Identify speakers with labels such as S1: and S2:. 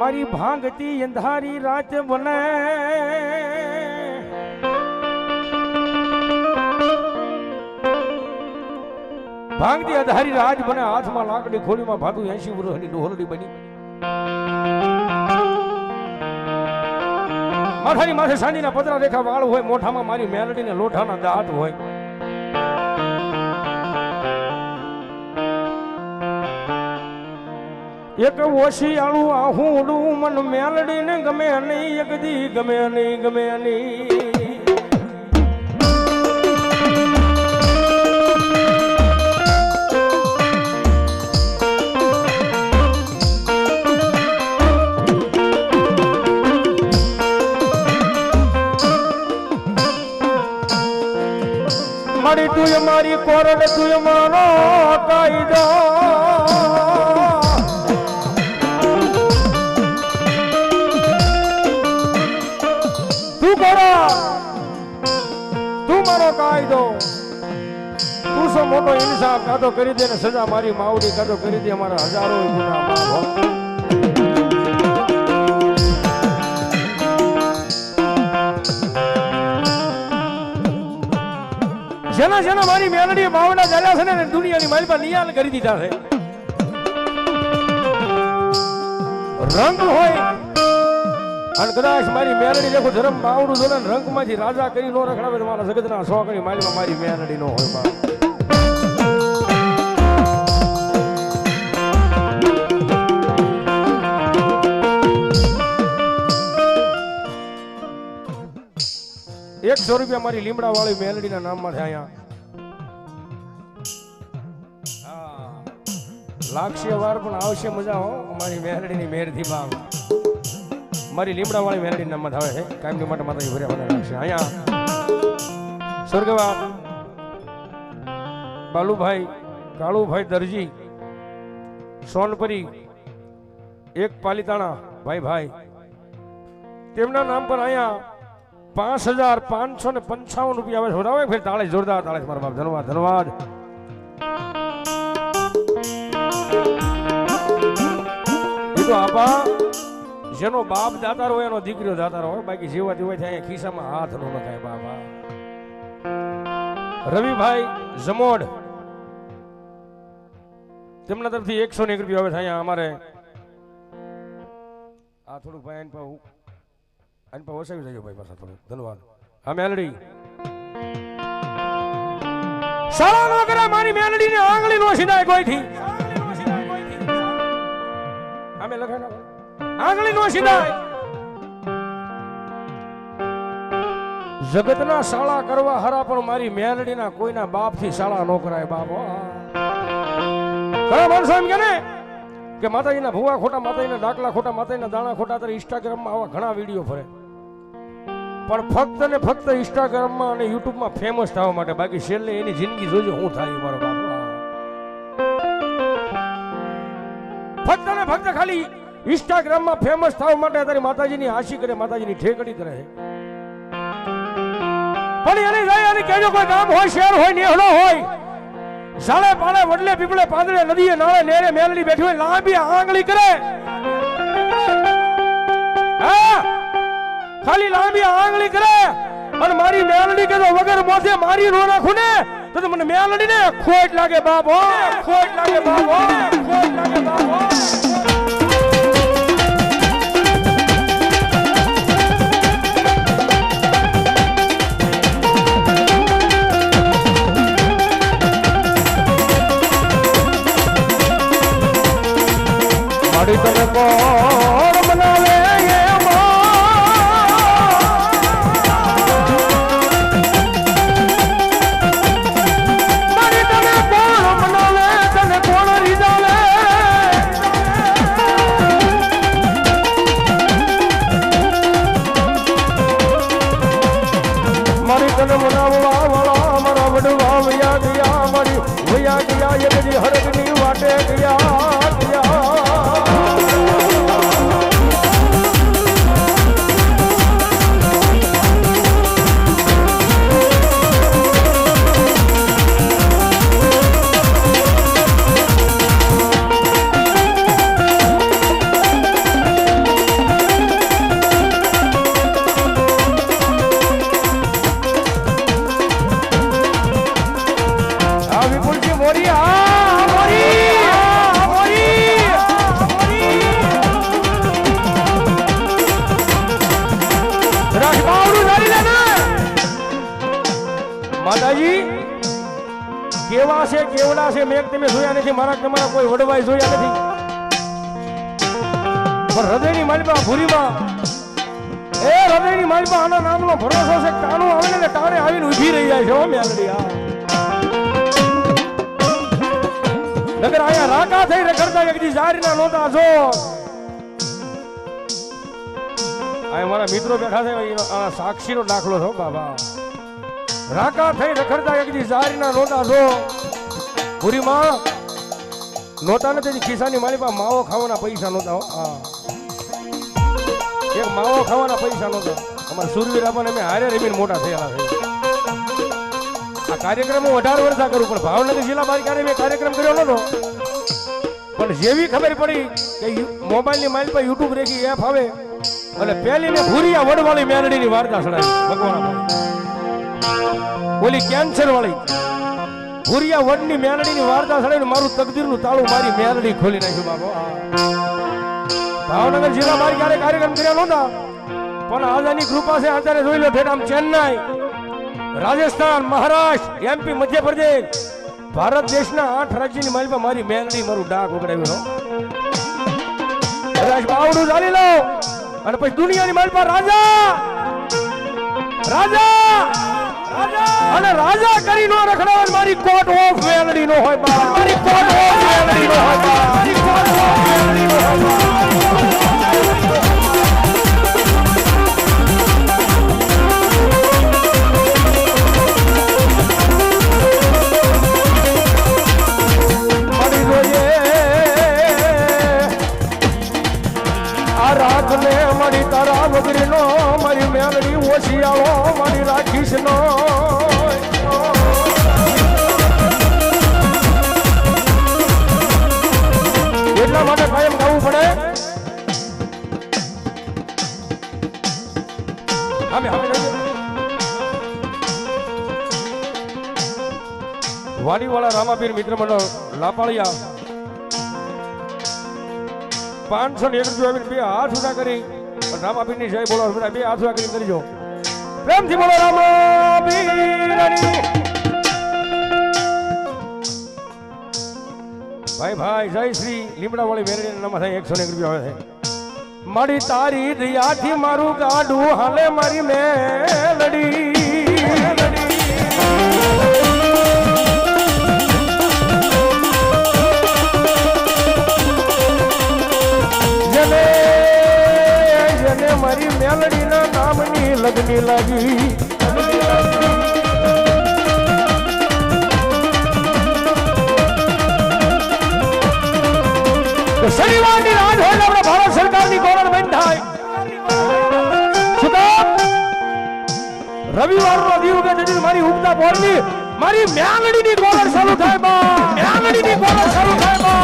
S1: મારી ભાંગતી અંધારી રાત બને ભાંગતી અંધારી રાત બને હાથમાં લાકડી ખોલીમાં ભાતું એસી વર્ષની ડોહરડી બની. માથાની માથે સાંજીના પતરા રેખા વાળ હોય, મોઢામાં મારી મેલડીને લોઠાના દાંત હોય. એક ઓશિયાળું આહુડું મન મેલડીને ગમે નહીં, એક દી ગમે નહીં ગમે નહીં. મારી તું મારી કોરડ તું મારો કાયદો. તું મારો કાયદો. તું સો મોટો ઇન્સાફ કાતો કરી દે ને સજા મારી માવડી કાતો કરી દે અમારા હજારો ગુના જેના જેના મારી મેલડી બાવડા ચાલ્યા છે ને દુનિયાની મારી પર નિયાલ કરી દીધા છે. રંગ હોય અને કદાચ મારી મેરડી દેખો, ધર્મ આવડું છે ને રંગમાંથી રાજા કરી નો રખડાવે તો મારા જગતના સો કરી મારી મારી મેલડી નો હોય એકસો રૂપિયા મારી લીમડા વાળી મેલડીના નામમાં છે અહીંયા. લાગશે વાર, પણ આવશે મજા હો મારી મેલડીની મેરથી બાવ મારી લીમડા વાળી મેલડી નામમાં આવે છે કાયમની માટે માતાજી ભર્યા મને લાગશે અહીંયા સ્વર્ગવા બાલુભાઈ, કાળુભાઈ દરજી, સોનપરી, એક પાલિતાણા, ભાઈ ભાઈ. તેમના નામ પર અહીંયા પાંચ હજાર પાંચસો ને પંચાવન રૂપિયા આવે છે. ફેર તાળે, જોરદાર તાળે મારા બાપ. ધન્યવાદ ધન્યવાદ. આપા. જેનો બાપ દાતાર હોય એનો દીકરીઓ દાતાર હોય બાકી જીવાતી હોય ત્યાં ખિસ્સામાં હાથ નો નખાય બાબા રવિભાઈ જમોડ તેમના તરફથી એકસો ને એક રૂપિયા આવે છે અહીંયા અમારે. આ થોડુંક ભાઈ આની પાસે આની પાસે ઓછાવી જજો ભાઈ પાછા થોડું ધન્યવાદ. હા મેલડી. શાળા નો કરે મારી મેલડી ને આંગળી નો સીધાય કોઈથી અમે લખાય આંગળી નો સીધાય. જગતના શાળા કરવા હરા, પણ મારી મેલડીના કોઈના બાપથી શાળા નો કરાય, બાપ. ઘણા માણસો એમ કે ને કે માતાજીના ભૂવા ખોટા, માતાજીના દાખલા ખોટા, માતાજીના દાણા ખોટા અત્યારે ઇન્સ્ટાગ્રામમાં આવા ઘણા વીડિયો ફરે પણ ફક્ત ને ફક્ત ઇન્સ્ટાગ્રામમાં અને યુટ્યુબમાં ફેમસ થવા માટે બાકી છેલ્લે એની જિંદગી જોજો હું થાય મારો બાપુ. ફક્ત ને ફક્ત ખાલી ઇન્સ્ટાગ્રામમાં ફેમસ થવા માટે તારી માતાજીની આશી કરે, માતાજીની ઠેકડી કરે. પણ એને જાય અને કહેજો કોઈ ગામ હોય, શહેર હોય, નેહડો હોય સાળે પાળે વડલે પીપળે પાંદડે, નદીએ નાળે, નેરે મેલડી બેઠી હોય, લાંબી આંગળી કરે. ખાલી લાંબી આંગળી કરે. અને મારી મેલડી કે વગર મોથે મારી નો નાખું ને, તો મને મેલડી ને ખોટ લાગે બાપ ખોટ લાગે બાપ ખોટ લાગે બાપ મારી તમે કોણ દાદાજી કેવા છે, કેવડા છે, મેં તમે જોયા નથી, મારા તમારા કોઈ વડવાઈ જોયા નથી. પણ હૃદયની માલિકા ભૂરીમાં, એ હૃદયની માલિકા આના નામનો ભરોસો છે, કાનું આવે ને તારે આવીને ઊભી રહી જાય છે, હો મેલડી નગર અહીંયા રાકા થઈ રખડતા વ્યક્તિ જારીના નોતા જો. આ મારા મિત્રો બેઠા છે સાક્ષીનો દાખલો છો બાબા. રાકા થઈ રખડતા વ્યક્તિ જારીના નોતા જો. પૂરીમાં નોતા ને તેની ખિસ્સાની મારી પાસે માવો ખાવાના પૈસા નહોતા હા. એક માવો ખાવાના પૈસા નહોતા. અમારા સુરવીર આપણને અમે હારે રમીને મોટા થયેલા છે. આ કાર્યક્રમ હું અઢાર વર્ષા કરું, પણ ભાવનગર જિલ્લા ક્યારે મેં કાર્યક્રમ કર્યો નતો પણ જેવી ખબર પડી કે મોબાઈલની માઇલ પર યુટ્યુબ રેખી એપ આવે, અને પહેલી ને ભૂરિયા વડવાળી મેલડીની વાર્તા સડાવી ભગવાન ઓલી કેન્સર વાળી. ભૂરિયા વડની મેલડીની વાર્તા સડાવીને મારું તકદીરનું તાળું મારી મેલડી ખોલી નાખ્યું બાબો ભાવનગર જિલ્લા મારી ક્યારે કાર્યક્રમ કર્યા નહોતા. પણ આજાની કૃપા છે અત્યારે જોઈ લો આમ ચેન્નાઈ, રાજસ્થાન, મહારાષ્ટ્ર એમપી મધ્યપ્રદેશ ભારત દેશના આઠ રાજ્યની માલમાં મારી મેલડી મારું ડાક ઉગડાવ્યું. કદાચ બાવડું ચાલી લો. અને પછી દુનિયાની માલ પર રાજા! રાજા! અને રાજા કરી નો રખડાવે મારી કોટ ઓફ વેલડી નો હોય બા કાયમ ગાવું પડે. વાડીવાળા રામાપીર મિત્ર મંડળ, લાપાળિયા. પાંચસો ને એક રૂપિયા બે હાથ સુધા કરી, રામાપીરની જય બોલો બે હાથ ઉડા કરી કરજો પ્રેમથી બોલો રામ ભાઈ ભાઈ, જય શ્રી લીમડા વાળી મેરડી નામ થાય, એકસો એક રૂપિયા આવે છે. મારી તારી દયાથી મારું ગાડું હાલે મારી મેલડી. મેલડીના નામની લગની લાગી. શનિવારની રાત હોય આપણે ભારત સરકારની બંધ થાય. શું? રવિવારનો દિવસ કે તેથી મારી ઉગતા બોલની મારી મ્યાલડીની ગોળ શરૂ થાય બા. મ્યાલડીની ગોળ શરૂ થાય બા.